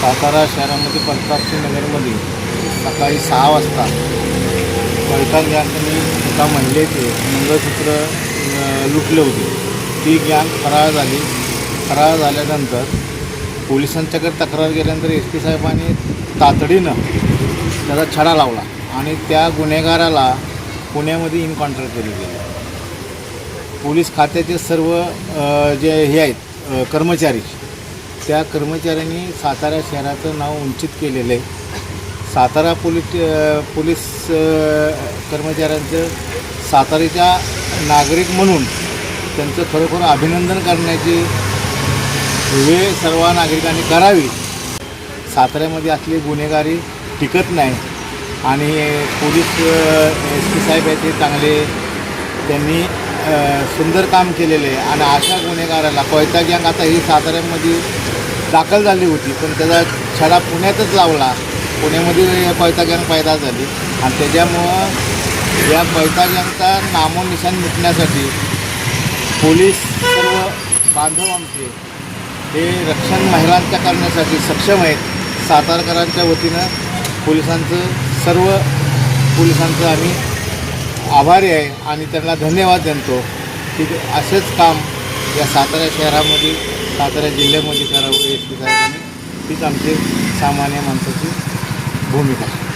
सातारा शहरामध्ये प्रतापसिंह नगरमध्ये सकाळी सहा वाजता पैठण गँगने एका महिलेचे मंगळसूत्र लुटले होते. ती गँग फरार झाली. फरार झाल्यानंतर पोलिसांच्याकडे तक्रार केल्यानंतर एस पी साहेबांनी तातडीनं त्याचा छडा लावला. आणि त्या गुन्हेगाराला पुण्यामध्ये इन्काउंटर केले गेले. पोलीस खात्याचे सर्व जे हे आहेत कर्मचारी त्या कर्मचाऱ्यांनी सातारा शहराचं नाव उंचित केलेलं आहे. सातारा पोलीस पोलीस कर्मचाऱ्यांचं साताऱ्याच्या नागरिक म्हणून त्यांचं खरोखर अभिनंदन करण्याची वेळ सर्व नागरिकांनी करावी. साताऱ्यामध्ये असली गुन्हेगारी टिकत नाही. आणि पोलीस एस पी साहेब आहेत ते चांगले त्यांनी सुंदर काम केलेले आहे. आणि अशा गुन्हेगाराला कोयता गँग आता ही साताऱ्यामध्ये दाखल झाली होती पण त्याचा छडा पुण्यातच लावला. पुण्यामध्ये कोयता गँग पैदा झाली. आणि त्याच्यामुळं या कोयता गँगचा नामोनिशान मिटण्यासाठी पोलीस सर्व बांधव आमचे हे रक्षण महिलांच्या करण्यासाठी सक्षम आहेत. सातारकरांच्या वतीनं पोलिसांचं सर्व पोलिसांचं आम्ही आभारी आहे आणि त्यांना धन्यवाद देतो की असेच काम या सातारा शहरामध्ये सातारा जिल्ह्यामध्ये करावं एस पी साहेबांनी. हीच आमची सामान्य माणसाची भूमिका आहे.